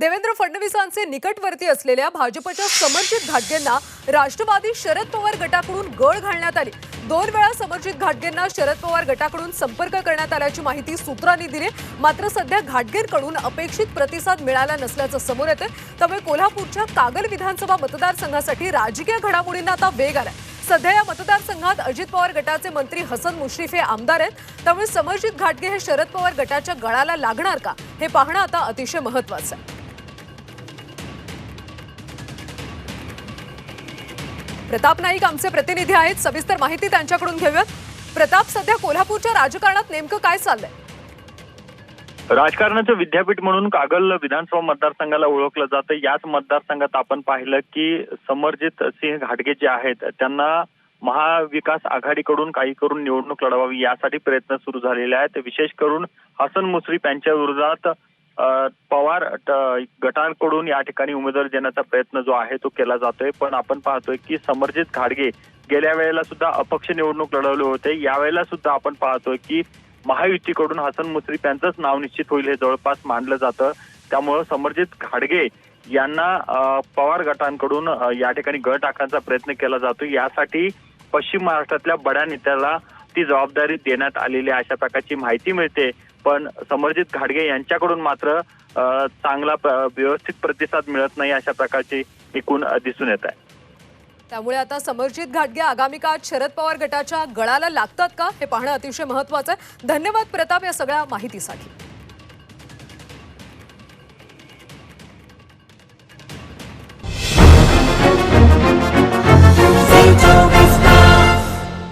देवेंद्र फडणवीसांचे निकटवर्ती असलेल्या भाजपच्या समर्जित घाटगेंना राष्ट्रवादी शरद पवार गटाकडून गळ घालण्यात आली. दोन वेळा समर्जित घाटगेंना शरद पवार गटाकडून संपर्क करण्यात आल्याची माहिती सूत्रांनी दिली. मात्र सध्या घाटगेंकडून अपेक्षित प्रतिसाद मिळाला नसल्याचं समोर येतं त्यामुळे कोल्हापूरच्या कागल विधानसभा मतदारसंघासाठी राजकीय घडामोडींना आता वेग आलाय. सध्या या मतदारसंघात अजित पवार गटाचे मंत्री हसन मुश्रीफ हे आमदार आहेत. त्यामुळे समर्जित घाटगे हे शरद पवार गटाच्या गळाला लागणार का? हे पाहणं आता अतिशय महत्वाचं आहे. प्रताप नाईक आमचे प्रतिनिधी आहेत. सविस्तर माहिती त्यांच्याकडून घेऊयात. प्रताप सध्या कोल्हापूरच्या राजकारणात नेमकं काय चाललंय? राजकारणाचं विद्यापीठ म्हणून कागल विधानसभा मतदारसंघाला ओळखलं जातं. याच मतदारसंघात आपण पाहिलं की समरजित सिंह घाटगे जे आहेत त्यांना महाविकास आघाडीकडून काही करून निवडणूक लढवावी यासाठी प्रयत्न सुरू झालेले आहेत. विशेष करून हसन मुश्रीफ यांच्या विरोधात पवार ट- गटांकडून या ठिकाणी उमेदवारी देण्याचा प्रयत्न जो आहे तो केला जातोय. पण आपण पाहतोय की समरजित घाडगे गेल्या वेळेला सुद्धा अपक्ष निवडणूक लढवले होते. यावेळेला सुद्धा आपण पाहतोय की महायुतीकडून हसन मुश्रीफ यांचंच नाव निश्चित होईल हे जवळपास मानलं जातं. त्यामुळं समरजित घाडगे यांना पवार गटांकडून या ठिकाणी गळ टाकण्याचा प्रयत्न केला जातो यासाठी पश्चिम महाराष्ट्रातल्या बड्या नेत्याला ती जबाबदारी देण्यात आलेली आहे अशा प्रकारची माहिती मिळते. पण समरजित घाडगे यांच्याकडून मात्र चांगला व्यवस्थित प्रतिसाद मिळत नाही अशा प्रकारची एकूण दिसून येत आहे. त्यामुळे आता समर्जित घाटगे आगामी काळात शरद पवार गटाच्या गळाला लागतात का? हे पाहणं अतिशय महत्वाचं आहे. धन्यवाद प्रताप या सगळ्या माहितीसाठी.